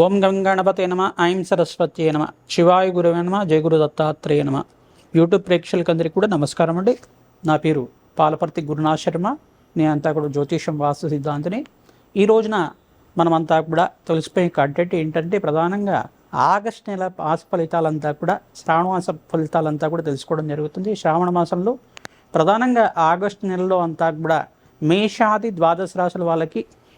ఓం గంగణపతి నమ ఐం సరస్వతి నమ శివాయ గురువే నమ జయ గురు దత్తాత్రేయ నమ. యూట్యూబ్ ప్రేక్షకులందరికీ కూడా నమస్కారం అండి. నా పేరు పాలపర్తి గురునాథ్ శర్మ. నేనంతా కూడా జ్యోతిషం వాస్తు సిద్ధాంతిని. ఈ రోజున మనమంతా కూడా తెలిసిపోయే కంటెంట్ ఏంటంటే ప్రధానంగా ఆగస్ట్ నెల మాస ఫలితాలంతా కూడా శ్రావణమాస ఫలితాలంతా కూడా తెలుసుకోవడం జరుగుతుంది. శ్రావణ మాసంలో ప్రధానంగా ఆగస్ట్ నెలలో అంతా కూడా మేషాది ద్వాదశ రాశుల వాళ్ళకి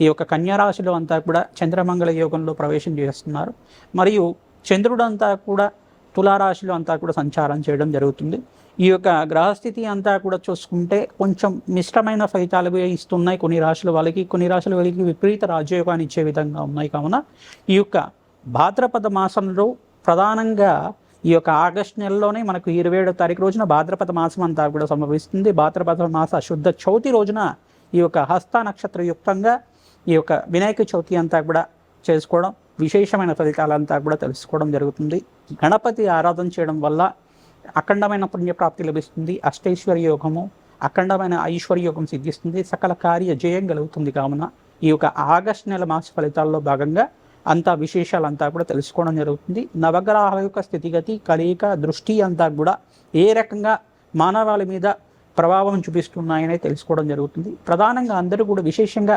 ఈ యొక్క కన్యారాశిలో అంతా కూడా చంద్రమంగళ యోగంలో ప్రవేశం చేస్తున్నారు. మరియు చంద్రుడు అంతా కూడా తులారాశిలో అంతా కూడా సంచారం చేయడం జరుగుతుంది. ఈ యొక్క గ్రహస్థితి అంతా కూడా చూసుకుంటే కొంచెం మిశ్రమైన ఫలితాలు ఇస్తున్నాయి కొన్ని రాశుల వాళ్ళకి. కొన్ని రాశుల వాళ్ళకి విపరీత రాజయోగాన్ని ఇచ్చే విధంగా ఉన్నాయి కావున ఈ యొక్క భాద్రపద మాసంలో ప్రధానంగా ఈ యొక్క ఆగస్ట్ నెలలోనే మనకు ఇరవై ఏడో తారీఖు రోజున భాద్రపద మాసం అంతా కూడా సంభవిస్తుంది. భాద్రపద మాస శుద్ధ చవితి రోజున ఈ యొక్క హస్త నక్షత్ర యుక్తంగా ఈ యొక్క వినాయక చవితి అంతా కూడా చేసుకోవడం విశేషమైన ఫలితాలంతా కూడా తెలుసుకోవడం జరుగుతుంది. గణపతి ఆరాధన చేయడం వల్ల అఖండమైన పుణ్యప్రాప్తి లభిస్తుంది. అష్టైశ్వర్య యోగము అఖండమైన ఐశ్వర్య యోగం సిద్ధిస్తుంది. సకల కార్య జయం కలుగుతుంది కావున ఈ యొక్క ఆగస్ట్ నెల మాస ఫలితాల్లో భాగంగా అంతా విశేషాలంతా కూడా తెలుసుకోవడం జరుగుతుంది. నవగ్రహాల యొక్క స్థితిగతి కలయిక దృష్టి అంతా కూడా ఏ రకంగా మానవాళి మీద ప్రభావం చూపిస్తున్నాయనే తెలుసుకోవడం జరుగుతుంది. ప్రధానంగా అందరూ కూడా విశేషంగా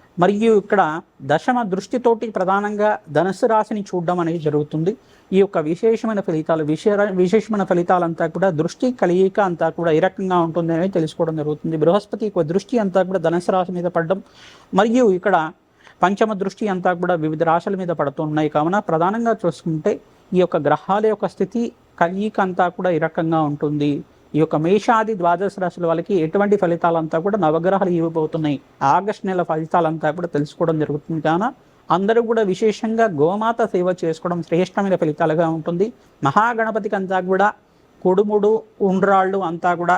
మరియు ఇక్కడ దశమ దృష్టితోటి ప్రధానంగా ధనుసు రాశిని చూడడం అనేది జరుగుతుంది. ఈ యొక్క విశేషమైన ఫలితాలు విశే విశేషమైన ఫలితాలంతా కూడా దృష్టి కలియిక అంతా కూడా ఏ రకంగా ఉంటుంది అనేది తెలుసుకోవడం జరుగుతుంది. బృహస్పతి యొక్క దృష్టి అంతా కూడా ధనుసు రాశి మీద పడడం మరియు ఇక్కడ పంచమ దృష్టి అంతా కూడా వివిధ రాశుల మీద పడుతున్నాయి కావున ప్రధానంగా చూసుకుంటే ఈ యొక్క గ్రహాల యొక్క స్థితి కలియిక అంతా కూడా ఈ రకంగా ఉంటుంది. ఈ యొక్క మేషాది ద్వాదశ రాశుల వాళ్ళకి ఎటువంటి ఫలితాలంతా కూడా నవగ్రహాలు ఇవ్వబోతున్నాయి. ఆగస్ట్ నెల ఫలితాలంతా కూడా తెలుసుకోవడం జరుగుతుంది. కానీ అందరూ కూడా విశేషంగా గోమాత సేవ చేసుకోవడం శ్రేష్టమైన ఫలితాలుగా ఉంటుంది. మహాగణపతికి అంతా కూడా కొడుముడు ఉండ్రాళ్ళు అంతా కూడా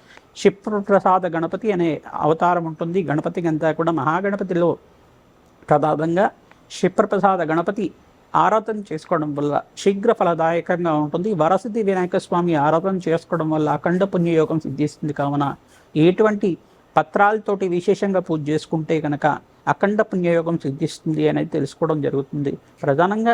క్షిప్రప్రసాద గణపతి అనే అవతారం ఉంటుంది. గణపతికి అంతా కూడా మహాగణపతిలో ప్రధానంగా క్షిప్రప్రసాద గణపతి ఆరాధన చేసుకోవడం వల్ల శీఘ్ర ఫలదాయకంగా ఉంటుంది. వరసిద్ధి వినాయక స్వామి ఆరాధన చేసుకోవడం వల్ల అఖండ పుణ్యయోగం సిద్ధిస్తుంది. కావున ఎటువంటి పత్రాలతోటి విశేషంగా పూజ చేసుకుంటే కనుక అఖండ పుణ్యయోగం సిద్ధిస్తుంది అనేది తెలుసుకోవడం జరుగుతుంది. ప్రధానంగా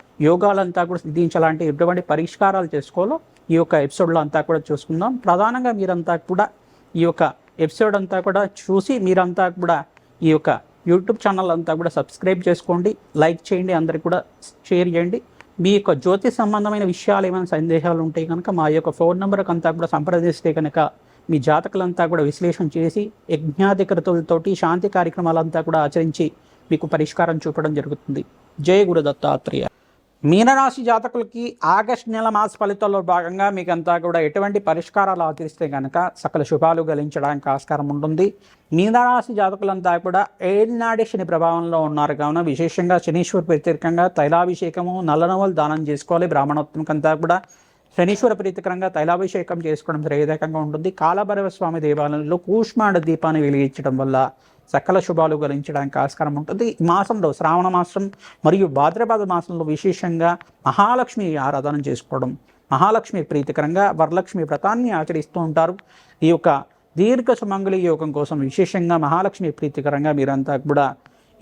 యోగాలంతా కూడా సిద్ధించాలంటే ఎటువంటి పరిష్కారాలు చేసుకోవాలో ఈ యొక్క ఎపిసోడ్లో అంతా కూడా చూసుకుందాం. ప్రధానంగా మీరంతా కూడా ఈ యొక్క ఎపిసోడ్ అంతా కూడా చూసి మీరంతా కూడా ఈ యొక్క యూట్యూబ్ ఛానల్ అంతా కూడా సబ్స్క్రైబ్ చేసుకోండి. లైక్ చేయండి అందరికి కూడా షేర్ చేయండి. మీ యొక్క జ్యోతి సంబంధమైన విషయాలు ఏమైనా సందేహాలు ఉంటే కనుక మా యొక్క ఫోన్ నెంబర్కి అంతా కూడా సంప్రదిస్తే కనుక మీ జాతకులంతా కూడా విశ్లేషణ చేసి యజ్ఞాధికృతులతోటి శాంతి కార్యక్రమాలంతా కూడా ఆచరించి మీకు పరిష్కారం చూపడం జరుగుతుంది. జయ గురు దత్తాత్రేయ మీనరాశి జాతకులకి ఆగస్ట్ నెల మాస ఫలితాల్లో భాగంగా మీకు అంతా కూడా ఎటువంటి పరిష్కారాలు ఆచరిస్తే కనుక సకల శుభాలు గలించడానికి ఆస్కారం ఉంటుంది. మీనరాశి జాతకులంతా కూడా ఏనాడి శని ప్రభావంలో ఉన్నారు. కావున విశేషంగా శనీశ్వర ప్రత్యేకంగా తైలాభిషేకము నల్లనవలు దానం చేసుకోవాలి. బ్రాహ్మణోత్మకంతా కూడా శనీశ్వర ప్రీతికరంగా తైలాభిషేకం చేసుకోవడం శ్రేయదకంగా ఉంటుంది. కాలభైరవ స్వామి దేవాలయంలో కూష్మాండ దీపాన్ని వెలిగించడం వల్ల సకల శుభాలు గలించడానికి ఆస్కారం ఉంటుంది. ఈ మాసంలో శ్రావణ మాసం మరియు భాద్రపద మాసంలో విశేషంగా మహాలక్ష్మి ఆరాధన చేసుకోవడం మహాలక్ష్మి ప్రీతికరంగా వరలక్ష్మి వ్రతాన్ని ఆచరిస్తూ ఉంటారు. ఈ యొక్క దీర్ఘ సుమంగళి యోగం కోసం విశేషంగా మహాలక్ష్మి ప్రీతికరంగా మీరంతా కూడా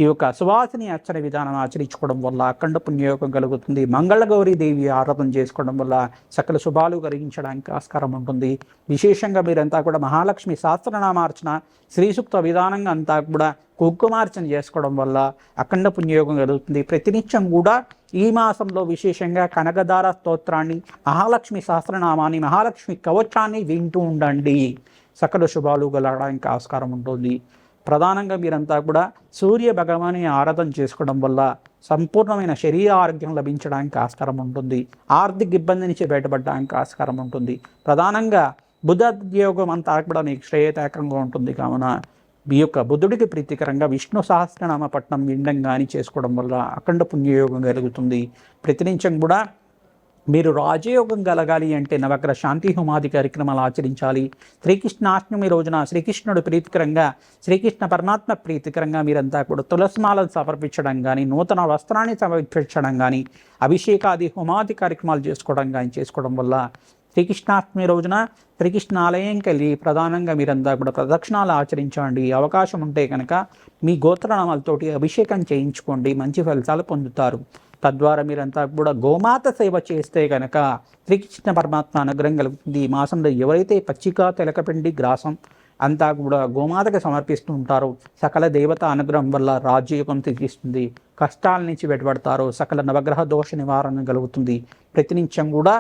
ఈ యొక్క సువాసిని అర్చన విధానం ఆచరించుకోవడం వల్ల అఖండ పుణ్యయోగం కలుగుతుంది. మంగళగౌరి దేవి ఆరాధన చేసుకోవడం వల్ల సకల శుభాలు కలిగించడానికి ఆస్కారం ఉంటుంది. విశేషంగా మీరంతా కూడా మహాలక్ష్మి సహస్రనామార్చన శ్రీసూక్త విధానంగా అంతా కూడా కుంకుమార్చన చేసుకోవడం వల్ల అఖండ పుణ్యయోగం కలుగుతుంది. ప్రతినిత్యం కూడా ఈ మాసంలో విశేషంగా కనకదార స్తోత్రాన్ని మహాలక్ష్మి సహస్రనామాన్ని మహాలక్ష్మి కవచాన్ని వింటూ ఉండండి. సకల శుభాలు కలగడానికి ఆస్కారం ఉంటుంది. ప్రధానంగా మీరంతా కూడా సూర్య భగవాని ఆరాధన చేసుకోవడం వల్ల సంపూర్ణమైన శరీర ఆరోగ్యం లభించడానికి ఆస్కారం ఉంటుంది. ఆర్థిక ఇబ్బంది నుంచి బయటపడడానికి ఆస్కారం ఉంటుంది. ప్రధానంగా బుధ ఉద్యోగం అంతా కూడా మీకు శ్రేయదాయకంగా ఉంటుంది. కావున మీ యొక్క బుద్ధుడికి ప్రీతికరంగా విష్ణు సహస్రనామ పట్నం వినడం కానీ చేసుకోవడం వల్ల అఖండ పుణ్యయోగం కలుగుతుంది. ప్రతినిత్యం కూడా మీరు రాజయోగం కలగాలి అంటే నవగ్రహ శాంతి హోమాది కార్యక్రమాలు ఆచరించాలి. శ్రీకృష్ణాష్టమి రోజున శ్రీకృష్ణుడు ప్రీతికరంగా శ్రీకృష్ణ పరమాత్మ ప్రీతికరంగా మీరంతా కూడా తులసిమాలను సమర్పించడం కానీ నూతన వస్త్రాన్ని సమర్పించడం కానీ అభిషేకాది హోమాది కార్యక్రమాలు చేసుకోవడం కానీ చేసుకోవడం వల్ల శ్రీకృష్ణాష్టమి రోజున శ్రీకృష్ణ ఆలయంకి వెళ్ళి ప్రధానంగా మీరంతా కూడా ప్రదక్షిణాలు ఆచరించండి. అవకాశం ఉంటే కనుక మీ గోత్రనామాలతోటి అభిషేకం చేయించుకోండి. మంచి ఫలితాలు పొందుతారు. తద్వారా మీరంతా కూడా గోమాత సేవ చేస్తే కనుక శ్రీకృష్ణ పరమాత్మ అనుగ్రహం కలుగుతుంది. ఈ మాసంలో ఎవరైతే పచ్చిక తెలకపిండి గ్రాసం అంతా కూడా గోమాతకు సమర్పిస్తూ ఉంటారో సకల దేవత అనుగ్రహం వల్ల రాజయోగం తెగిస్తుంది కష్టాల నుంచి వెటబడతారు సకల నవగ్రహ దోష నివారణ కలుగుతుంది. ప్రతినిత్యం కూడా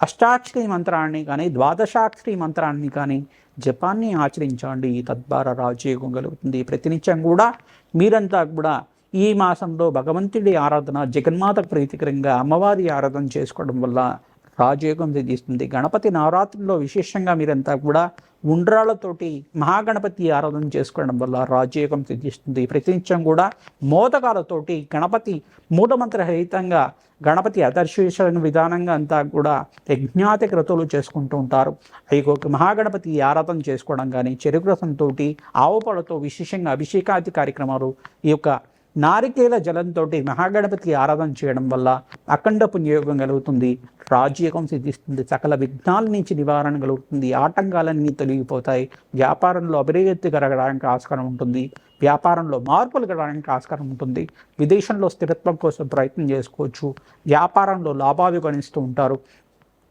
అష్టాక్షరి మంత్రాన్ని కానీ ద్వాదశాక్షరి మంత్రాన్ని కానీ జపాన్ని ఆచరించండి. తద్వారా రాజయోగం కలుగుతుంది. ప్రతినిత్యం కూడా మీరంతా కూడా ఈ మాసంలో భగవంతుడి ఆరాధన జగన్మాత ప్రీతికరంగా అమ్మవారి ఆరాధన చేసుకోవడం వల్ల రాజయోగం సిద్ధిస్తుంది. గణపతి నవరాత్రుల్లో విశేషంగా మీరంతా కూడా ఉండ్రాలతోటి మహాగణపతి ఆరాధన చేసుకోవడం వల్ల రాజయోగం సిద్ధిస్తుంది. ప్రతినిత్యం కూడా మోదకాలతోటి గణపతి మూలమంత్ర రహితంగా గణపతి అదర్శేషణ విధానంగా అంతా కూడా యజ్ఞాత క్రతువులు చేసుకుంటూ ఉంటారు. అవి మహాగణపతి ఆరాధన చేసుకోవడం కానీ చెరుకు రసంతో ఆవుపాలతో విశేషంగా అభిషేకాది కార్యక్రమాలు ఈ యొక్క నారికేల జలంతో మహాగణపతికి ఆరాధన చేయడం వల్ల అఖండ పుణ్యయోగం కలుగుతుంది. రాజ్యోగం సిద్ధిస్తుంది. సకల విఘ్నాల నుంచి నివారణ కలుగుతుంది. ఆటంకాలన్నీ తొలగిపోతాయి. వ్యాపారంలో అభివృద్ధి కలగడానికి ఆస్కారం ఉంటుంది. వ్యాపారంలో మార్పులు కలగడానికి ఆస్కారం ఉంటుంది. విదేశంలో స్థిరత్వం కోసం ప్రయత్నం చేసుకోవచ్చు. వ్యాపారంలో లాభాలు గణిస్తూ ఉంటారు.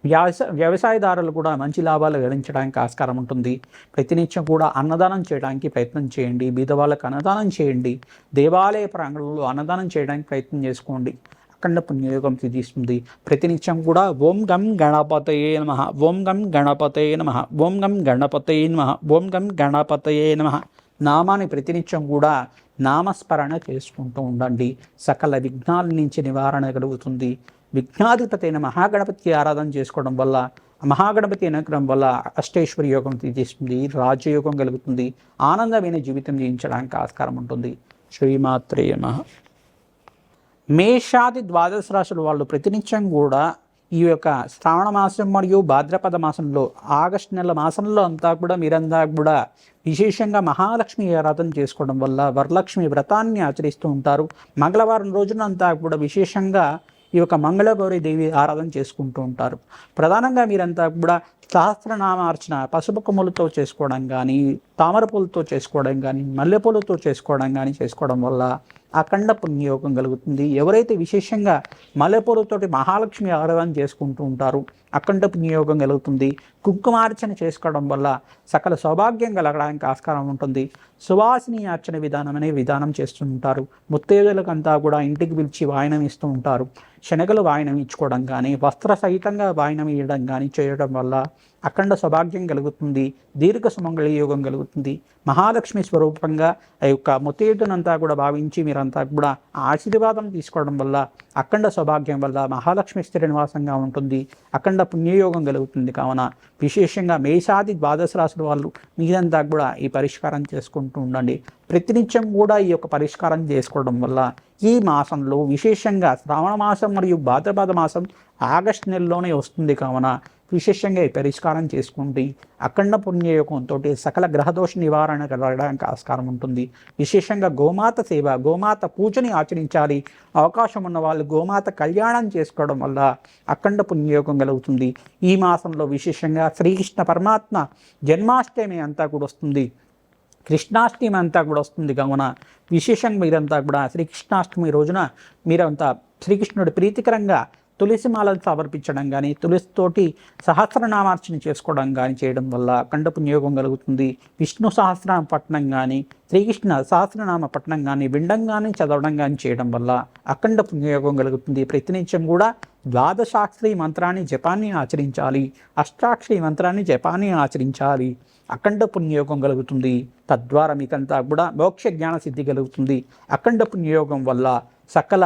వ్యవసాయ వ్యవసాయదారులు కూడా మంచి లాభాలు గడించడానికి ఆస్కారం ఉంటుంది. ప్రతినిత్యం కూడా అన్నదానం చేయడానికి ప్రయత్నం చేయండి. బీదవాళ్ళకు అన్నదానం చేయండి. దేవాలయ ప్రాంగణంలో అన్నదానం చేయడానికి ప్రయత్నం చేసుకోండి. అఖండ పుణ్యయోగం సిద్ధిస్తుంది. ప్రతినిత్యం కూడా ఓం గం గణపతయే నమ. ఓం గం గణపతయే నమ. ఓం గం గణపతయే నమ. ఓం గం గణపతయే నమ. నామాన్ని ప్రతినిత్యం కూడా నామస్మరణ చేసుకుంటూ ఉండండి. సకల విఘ్నాల నుంచి నివారణ కలుగుతుంది. విఘ్నాధిపతైన మహాగణపతి ఆరాధన చేసుకోవడం వల్ల మహాగణపతి అనుగ్రహం వల్ల అష్టేశ్వరి యోగం తీస్తుంది రాజయోగం కలుగుతుంది ఆనందమైన జీవితం జీవించడానికి ఆస్కారం ఉంటుంది. శ్రీమాత్రే నమః. మేషాది ద్వాదశ రాశుల వాళ్ళు ప్రతినిత్యం కూడా ఈ యొక్క శ్రావణ మాసం మరియు భాద్రపద మాసంలో ఆగస్టు నెల మాసంలో అంతా కూడా మీరంతా కూడా విశేషంగా మహాలక్ష్మి ఆరాధన చేసుకోవడం వల్ల వరలక్ష్మి వ్రతాన్ని ఆచరిస్తూ ఉంటారు. మంగళవారం రోజునంతా కూడా విశేషంగా ఈ యొక్క మంగళగౌరి దేవి ఆరాధన చేసుకుంటూ ఉంటారు. ప్రధానంగా మీరంతా కూడా సహస్రనామార్చన పసుపు కొమ్ములతో చేసుకోవడం కానీ తామర పూలతో చేసుకోవడం కానీ మల్లెపూలతో చేసుకోవడం కానీ చేసుకోవడం వల్ల అఖండ పుణ్యయోగం కలుగుతుంది. ఎవరైతే విశేషంగా మల్లెపూలతోటి మహాలక్ష్మి ఆరాధన చేసుకుంటూ ఉంటారు అఖండ పుణ్యయోగం కలుగుతుంది. కుంకుమార్చన చేసుకోవడం వల్ల సకల సౌభాగ్యం కలగడానికి ఆస్కారం ఉంటుంది. సువాసిని అర్చన విధానం అనే విధానం చేస్తుంటారు ముత్తేజులకంతా కూడా ఇంటికి పిలిచి వాయనం ఇస్తూ ఉంటారు. శనగలు వాయనం ఇచ్చుకోవడం కానీ వస్త్ర సహితంగా వాయనం ఇవ్వడం కానీ చేయడం వల్ల అఖండ సౌభాగ్యం కలుగుతుంది. దీర్ఘ సుమంగళ యోగం కలుగుతుంది. మహాలక్ష్మి స్వరూపంగా ఆ యొక్క ముత్తేటునంతా కూడా భావించి మీరంతా కూడా ఆశీర్వాదం తీసుకోవడం వల్ల అఖండ సౌభాగ్యం వల్ల మహాలక్ష్మి స్థిర నివాసంగా ఉంటుంది. అఖండ పుణ్యయోగం కలుగుతుంది కావున. విశేషంగా మేషాది ద్వాదశ రాశుల వాళ్ళు మీరంతా కూడా ఈ పరిష్కారం చేసుకుంటూ ఉండండి. ప్రతినిత్యం కూడా ఈ యొక్క పరిష్కారం చేసుకోవడం వల్ల ఈ మాసంలో విశేషంగా శ్రావణ మాసం మరియు భాద్రపద మాసం ఆగస్టు నెలలోనే వస్తుంది కావున. విశేషంగా పరిష్కారం చేసుకుంటే అఖండ పుణ్యయోగంతో సకల గ్రహదోష నివారణ కలగడానికి ఆస్కారం ఉంటుంది. విశేషంగా గోమాత సేవ గోమాత పూజని ఆచరించాలి. అవకాశం ఉన్న వాళ్ళు గోమాత కళ్యాణం చేసుకోవడం వల్ల అఖండ పుణ్యయోగం కలుగుతుంది. ఈ మాసంలో విశేషంగా శ్రీకృష్ణ పరమాత్మ జన్మాష్టమి అంతా కూడా వస్తుంది. కృష్ణాష్టమి అంతా కూడా వస్తుంది కావున విశేషంగా మీరంతా కూడా శ్రీకృష్ణాష్టమి రోజున మీరంతా శ్రీకృష్ణుడి ప్రీతికరంగా తులసి మాలను సమర్పించడం కానీ తులసితోటి సహస్రనామార్చన చేసుకోవడం కానీ చేయడం వల్ల అఖండ పుణ్యోగం కలుగుతుంది. విష్ణు సహస్రనామ పట్టణం కానీ శ్రీకృష్ణ సహస్రనామ పట్టణం కానీ వినడం కానీ చదవడం కానీ చేయడం వల్ల అఖండ పుణ్యయోగం కలుగుతుంది. ప్రతినిత్యం కూడా ద్వాదశాక్షరి మంత్రాన్ని జపాన్ని ఆచరించాలి. అష్టాక్షరి మంత్రాన్ని జపాన్ని ఆచరించాలి. అఖండ పుణ్యయోగం కలుగుతుంది. తద్వారా మీకంతా కూడా మోక్ష జ్ఞాన సిద్ధి కలుగుతుంది. అఖండ పుణ్యయోగం వల్ల సకల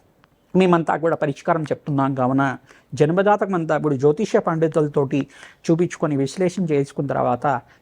మేమంతా కూడా పరిష్కారం చెప్తున్నాం. కావున జన్మదాతకమంతా ఇప్పుడు జ్యోతిష్య పండితులతోటి చూపించుకొని విశ్లేషణ చేసుకున్న తర్వాత